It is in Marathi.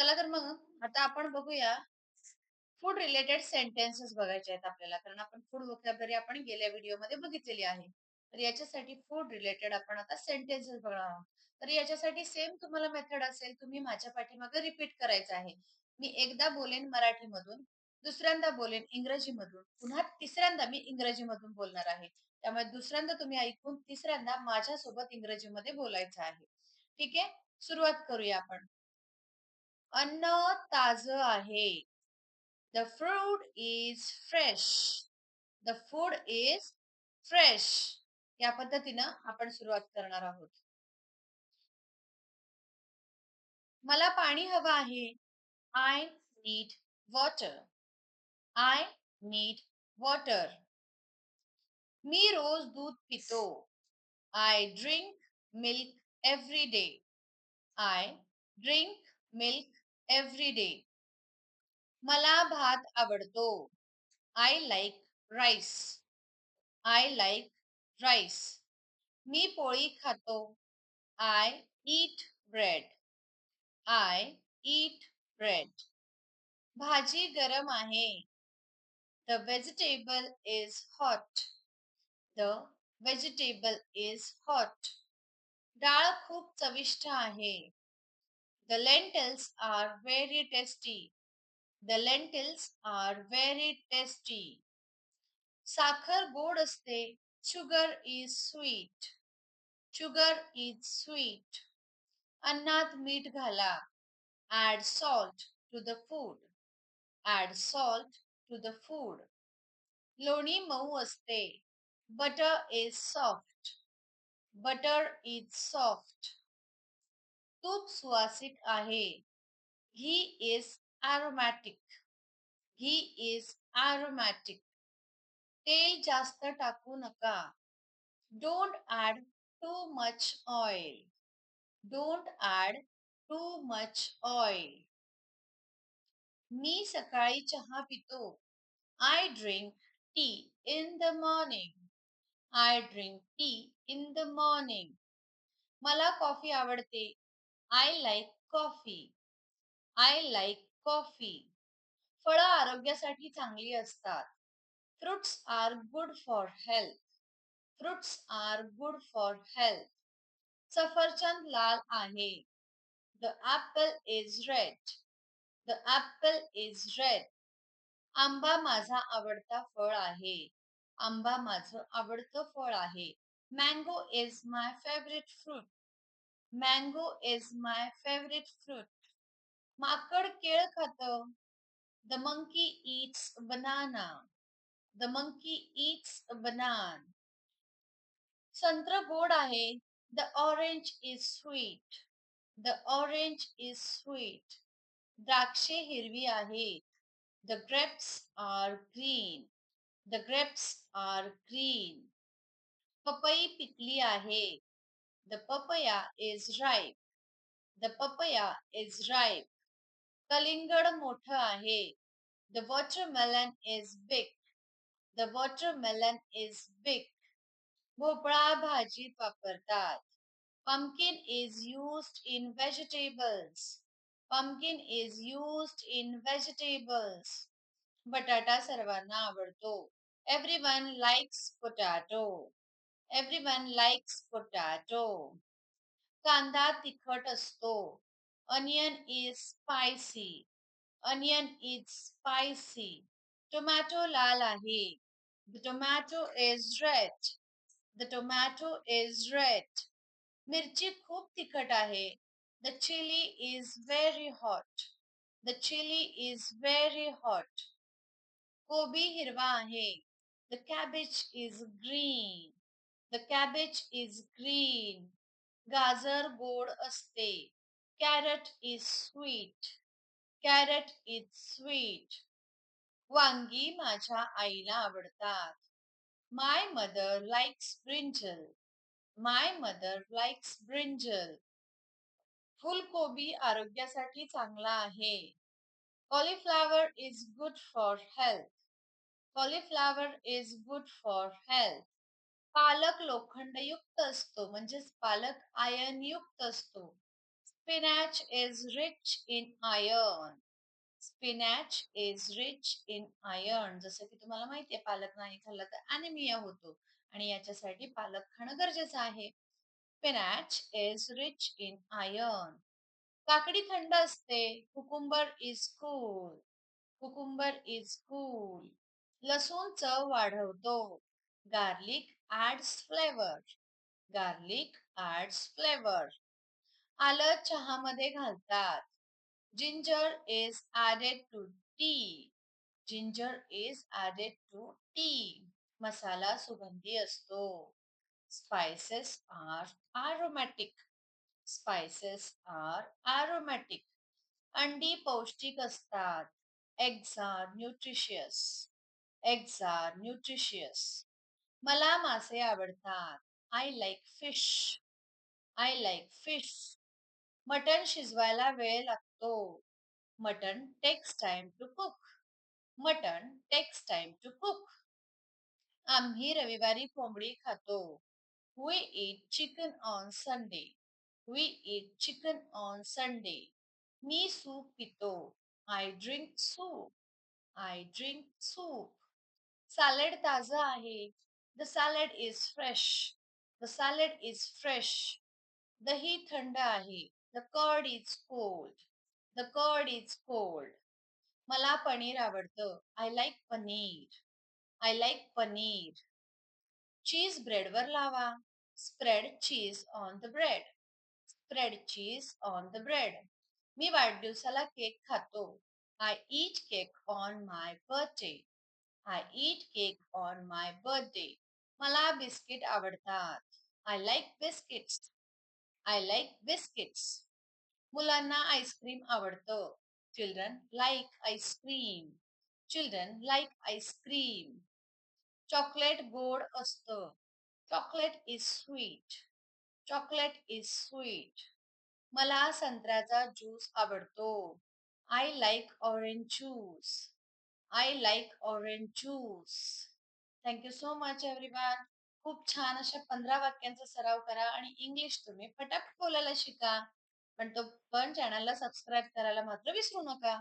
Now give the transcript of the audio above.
चला तर मग आता आपण बघूया. फूड रिलेटेड सेंटेन्सेस बघायचे आहेत आपल्याला कारण आपण फूड वोकॅबरी आपण गेल्या व्हिडिओमध्ये बघितलेली आहे. तर याच्यासाठी फूड रिलेटेड आपण आता सेंटेन्सेस बघणार आहोत. तर याच्यासाठी सेम तुम्हाला मेथड असेल तुम्ही माझ्या पाठीमागे रिपीट करायचं आहे. मी एकदा बोलेन मराठीमधून दुसऱ्यांदा बोलेन इंग्रजीमधून पुन्हा तिसऱ्यांदा मी इंग्रजीमधून बोलणार आहे. त्यामुळे दुसऱ्यांदा तुम्ही ऐकून तिसऱ्यांदा माझ्यासोबत इंग्रजीमध्ये बोलायचं आहे. ठीक आहे? सुरुवात करूया आपण. अन्न ताज आहे. The fruit is fresh the food is fresh या पद्धतीनं आपण सुरुवात करणार आहोत. मला पाणी हवं आहे. I need water I need water मी रोज दूध पितो. I drink milk every day I drink milk every day मला भात आवडतो. I like rice I like rice मी पोळी खातो. I eat bread I eat bread भाजी गरम आहे. The vegetable is hot the vegetable is hot डाळ खूप चविष्ट आहे. the lentils are very tasty the lentils are very tasty साखर गोड असते sugar is sweet sugar is sweet अन्नात मीठ घाला add salt to the food add salt to the food लोणी मऊ असते butter is soft butter is soft खूप सुवासिक आहे. He is aromatic he is aromatic तेल जास्त टाकू नका. Don't add too much oil don't add too much oil मी सकाळी चहा पितो. I drink tea in the morning I drink tea in the morning मला कॉफी आवडते. I like coffee I like coffee फळं आरोग्यासाठी चांगली असतात. Fruits are good for health fruits are good for health सफरचंद लाल आहे. The apple is red the apple is red आंबा माझा आवडता फळ आहे. आंबा माझं आवडतं फळ आहे. Mango is my favourite fruit mango is my favourite fruit माकड केळ खात the monkey eats banana the monkey eats banana संत्र गोड आहे the orange is sweet the orange is sweet द्राक्षे हिरवी आहेत the grapes are green the grapes are green पपई पिकली आहे the papaya is ripe the papaya is ripe कलिंगड मोठं आहे the watermelon is big the watermelon is big भोपळा भाजीत वापरतात pumpkin is used in vegetables pumpkin is used in vegetables बटाटा सर्वांना आवडतो everyone likes potato Everyone likes potato कांदा तिखट असतो onion is spicy onion is spicy tomato लाल आहे the tomato is red the tomato is red मिरची खूप तिखट आहे the chili is very hot the chili is very hot कोबी हिरवा आहे the cabbage is green The cabbage is green. गाजर गोड असते. Carrot is sweet. Carrot is sweet. वांगी माझ्या आईला आवडतात. My mother likes brinjal. My mother likes brinjal. फुलकोबी आरोग्यासाठी चांगला आहे. Cauliflower is good for health. Cauliflower is good for health. पालक लोखंडयुक्त असतो म्हणजेच पालक आयनयुक्त असतो. Spinach is rich in iron. Spinach is rich in iron. जसं की तुम्हाला माहितीये पालक नाही खाल्ला तर अनिमिया होतो आणि याच्यासाठी पालक खाणं गरजेचं आहे. Spinach is rich in iron. काकडी थंड असते. Cucumber is cool. Cucumber is cool. लसूण चव वाढवतो. Garlic Adds flavour garlic adds flavour आलं चहामध्ये घालतात Ginger is added to tea. Ginger is added to tea. मसाला सुगंधी असतो. Spices are aromatic. Spices are aromatic. अंडी पौष्टिक असतात. Eggs are nutritious. Eggs are nutritious. मला मासे आवडतात. I like fish I like fish mutton शिजवायला वेळ लागतो. Mutton takes time to cook mutton takes time to cook आम्ही रविवारी कोंबडी खातो. We eat chicken on Sunday we eat chicken on Sunday me soup पितो. I drink soup I drink soup salad ताजं आहे. The salad is fresh the salad is fresh दही थंड आहे The curd is cold. The curd is cold. मला पनीर आवडतं. I like paneer. I like paneer. चीज ब्रेडवर लावा. Spread cheese on the bread. Spread cheese on the bread. मी वाढदिवसाला केक खातो. I eat cake on my birthday. I eat cake on my birthday मला बिस्किट आवडतात. I like biscuits I like biscuits मुलांना आईस्क्रीम आवडतं. Children like ice cream children like ice cream chocolate गोड असतं. Chocolate is sweet chocolate is sweet मला संत्र्याचा ज्यूस आवडतो. I like orange juice I like orange juice thank you so much everyone खूप छान अशा पंधरा वाक्यांचा सराव करा आणि इंग्लिश तुम्ही पटापट बोलायला शिका. पण तो पण चॅनलला सबस्क्राईब करायला मात्र विसरू नका.